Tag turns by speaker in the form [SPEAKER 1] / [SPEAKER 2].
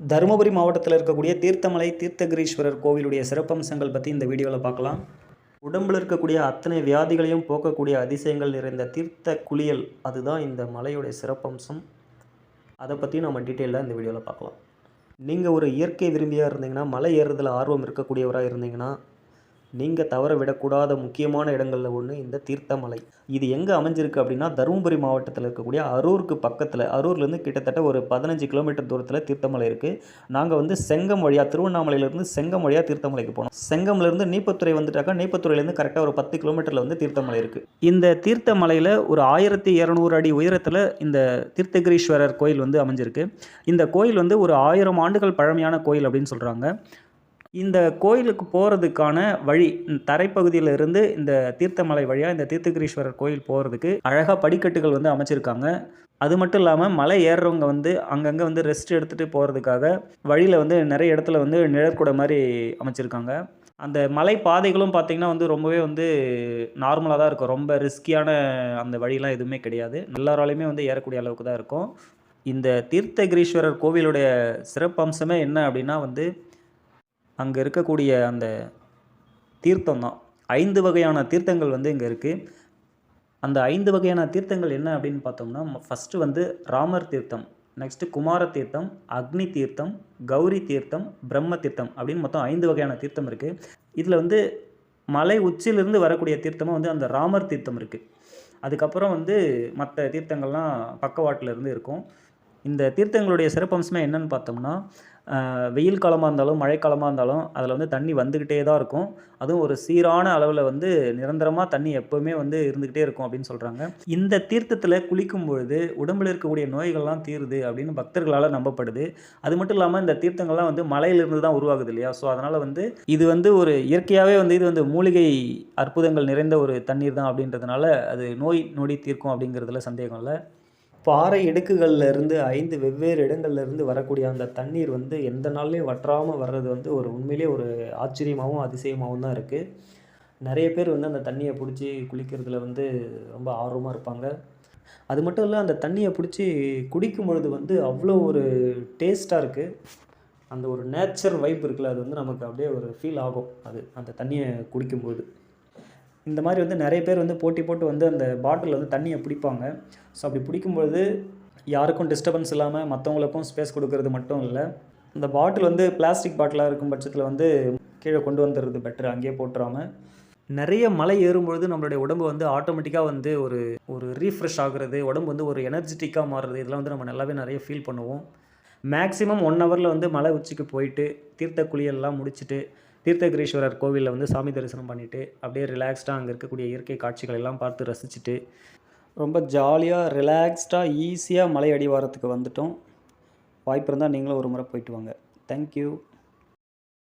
[SPEAKER 1] தருமபுரி மாவட்டத்தில் இருக்கக்கூடிய தீர்த்தமலை தீர்த்தகிரீஸ்வரர் கோவிலுடைய சிறப்பம்சங்கள் பற்றி இந்த வீடியோவில் பார்க்கலாம். உடம்பில் இருக்கக்கூடிய அத்தனை வியாதிகளையும் போக்கக்கூடிய அதிசயங்கள் நிறைந்த தீர்த்த குளியல் அதுதான் இந்த மலையுடைய சிறப்பம்சம். அதை பற்றி நம்ம டீட்டெயிலாக இந்த வீடியோவில் பார்க்கலாம். நீங்கள் ஒரு இயற்கை விரும்பியாக இருந்தீங்கன்னா மலை ஏறுறதுல ஆர்வம் இருக்கக்கூடியவராக இருந்தீங்கன்னா நீங்கள் தவற விடக்கூடாத முக்கியமான இடங்களில் ஒன்று இந்த தீர்த்தமலை. இது எங்கே அமைஞ்சிருக்கு அப்படின்னா தருமபுரி மாவட்டத்தில் இருக்கக்கூடிய அரூருக்கு பக்கத்தில் அரூர்லேருந்து கிட்டத்தட்ட ஒரு பதினஞ்சு கிலோமீட்டர் தூரத்தில் தீர்த்தமலை இருக்குது நாங்கள் வந்து செங்கம் வழியாக திருவண்ணாமலையிலேருந்து செங்கம் வழியாக தீர்த்தமலைக்கு போனோம். செங்கம்லேருந்து நீப்பத்துறை வந்துட்டாக்கா நீப்பத்துறையிலேருந்து கரெக்டாக ஒரு பத்து கிலோமீட்டரில் வந்து தீர்த்தமலை இருக்குது இந்த தீர்த்தமலையில் ஒரு ஆயிரத்தி இரநூறு அடி உயரத்தில் இந்த தீர்த்தகிரீஸ்வரர் கோயில் வந்து அமைஞ்சிருக்கு. இந்த கோயில் வந்து ஒரு ஆயிரம் ஆண்டுகள் பழமையான கோயில் அப்படின்னு சொல்கிறாங்க இந்த கோயிலுக்கு போகிறதுக்கான வழி தரைப்பகுதியிலிருந்து இருந்து இந்த தீர்த்தமலை வழியாக இந்த தீர்த்தகிரீஸ்வரர் கோயில் போகிறதுக்கு அழகாக படிக்கட்டுகள் வந்து அமைச்சிருக்காங்க. அது மட்டும் இல்லாமல் மலை ஏறுறவங்க வந்து அங்கங்கே வந்து ரெஸ்ட் எடுத்துகிட்டு போகிறதுக்காக வழியில் வந்து நிறைய இடத்துல வந்து நிழற்குடை மாதிரி அமைச்சிருக்காங்க. அந்த மலை பாதைகளும் பார்த்திங்கன்னா வந்து ரொம்பவே வந்து நார்மலாக தான் இருக்கும். ரொம்ப ரிஸ்கியான அந்த வழியெலாம் எதுவுமே கிடையாது. எல்லாராலையுமே வந்து ஏறக்கூடிய அளவுக்கு தான் இருக்கும். இந்த தீர்த்தகிரீஸ்வரர் கோவிலுடைய சிறப்பம்சமே என்ன அப்படின்னா வந்து அங்கே இருக்கக்கூடிய அந்த தீர்த்தம் தான் ஐந்து வகையான தீர்த்தங்கள் வந்து இங்கே இருக்குது அந்த ஐந்து வகையான தீர்த்தங்கள் என்ன அப்படின்னு பார்த்தோம்னா ஃபஸ்ட்டு வந்து ராமர் தீர்த்தம் நெக்ஸ்ட்டு குமார தீர்த்தம் அக்னி தீர்த்தம் கௌரி தீர்த்தம் பிரம்ம தீர்த்தம் அப்படின்னு மொத்தம் ஐந்து வகையான தீர்த்தம் இருக்குது இதில் வந்து மலை உச்சியிலிருந்து வரக்கூடிய தீர்த்தமாக வந்து அந்த ராமர் தீர்த்தம் இருக்குது அதுக்கப்புறம் வந்து மற்ற தீர்த்தங்கள்லாம் பக்கவாட்டில் இருந்து இருக்கும். இந்த தீர்த்தங்களுடைய சிறப்பம்சமே என்னன்னு பார்த்தோம்னா வெயில் காலமாக இருந்தாலும் மழைக்காலமாக இருந்தாலும் அதில் வந்து தண்ணி வந்துக்கிட்டே தான் இருக்கும். அதுவும் ஒரு சீரான அளவில் வந்து நிரந்தரமாக தண்ணி எப்போவுமே வந்து இருந்துக்கிட்டே இருக்கும் அப்படின்னு சொல்கிறாங்க இந்த தீர்த்தத்தில் குளிக்கும் பொழுது உடம்பில் இருக்கக்கூடிய நோய்கள்லாம் தீருது அப்படின்னு பக்தர்களால் நம்பப்படுது. அது மட்டும் இல்லாமல் இந்த தீர்த்தங்கள்லாம் வந்து மலையிலிருந்து தான் உருவாகுது இல்லையா? ஸோ அதனால் வந்து இது வந்து ஒரு இயற்கையாகவே வந்து இது வந்து மூலிகை அற்புதங்கள் நிறைந்த ஒரு தண்ணீர் தான் அப்படின்றதுனால அது நோய் நொடி தீர்க்கும் அப்படிங்கிறதுல சந்தேகம் இல்லை. பாறை இடுக்குகளில் இருந்து ஐந்து வெவ்வேறு இடங்கள்ல இருந்து வரக்கூடிய அந்த தண்ணீர் வந்து எந்த நாள்லையும் வற்றாமல் வர்றது வந்து ஒரு உண்மையிலேயே ஒரு ஆச்சரியமாகவும் அதிசயமாகவும் தான் இருக்குது நிறைய பேர் வந்து அந்த தண்ணியை பிடிச்சி குளிக்கிறதுல வந்து ரொம்ப ஆர்வமாக இருப்பாங்க. அது மட்டும் இல்லை அந்த தண்ணியை பிடிச்சி குடிக்கும் பொழுது வந்து அவ்வளோ ஒரு டேஸ்ட்டாக இருக்குது அந்த ஒரு நேச்சர் வைப் இருக்குல்ல அது வந்து நமக்கு அப்படியே ஒரு ஃபீல் ஆகும் அது அந்த தண்ணியை குடிக்கும்போது. இந்த மாதிரி வந்து நிறைய பேர் வந்து போட்டி போட்டு வந்து அந்த பாட்டில் வந்து தண்ணியை பிடிப்பாங்க. ஸோ அப்படி பிடிக்கும்பொழுது யாருக்கும் டிஸ்டர்பன்ஸ் இல்லாமல் மற்றவங்களுக்கும் ஸ்பேஸ் கொடுக்கறது மட்டும் இல்லை. இந்த பாட்டில் வந்து பிளாஸ்டிக் பாட்டிலாக இருக்கும் பட்சத்தில் வந்து கீழே கொண்டு வந்துடுறது பெட்டர் அங்கேயே போட்டுறாம. நிறைய மலை ஏறும்பொழுது நம்மளுடைய உடம்பு வந்து ஆட்டோமேட்டிக்காக வந்து ஒரு ஒரு ரீஃப்ரெஷ் ஆகுறது உடம்பு வந்து ஒரு எனர்ஜெட்டிக்காக மாறுறது இதெல்லாம் வந்து நம்ம நல்லாவே நிறைய ஃபீல் பண்ணுவோம். மேக்ஸிமம் ஒன் ஹவரில் வந்து மலை உச்சிக்கு போயிட்டு தீர்த்த குளியெல்லாம் முடிச்சுட்டு தீர்த்தகிரீஸ்வரர் கோவிலில் வந்து சாமி தரிசனம் பண்ணிவிட்டு அப்படியே ரிலாக்ஸ்டாக அங்கே இருக்கக்கூடிய இயற்கை காட்சிகள் எல்லாம் பார்த்து ரசிச்சுட்டு ரொம்ப ஜாலியாக ரிலாக்ஸ்டாக ஈஸியாக மலை அடிவாரத்துக்கு வந்துட்டோம். வாய்ப்பு இருந்தால் நீங்களும் ஒரு முறை போயிட்டு வாங்க. தேங்க்யூ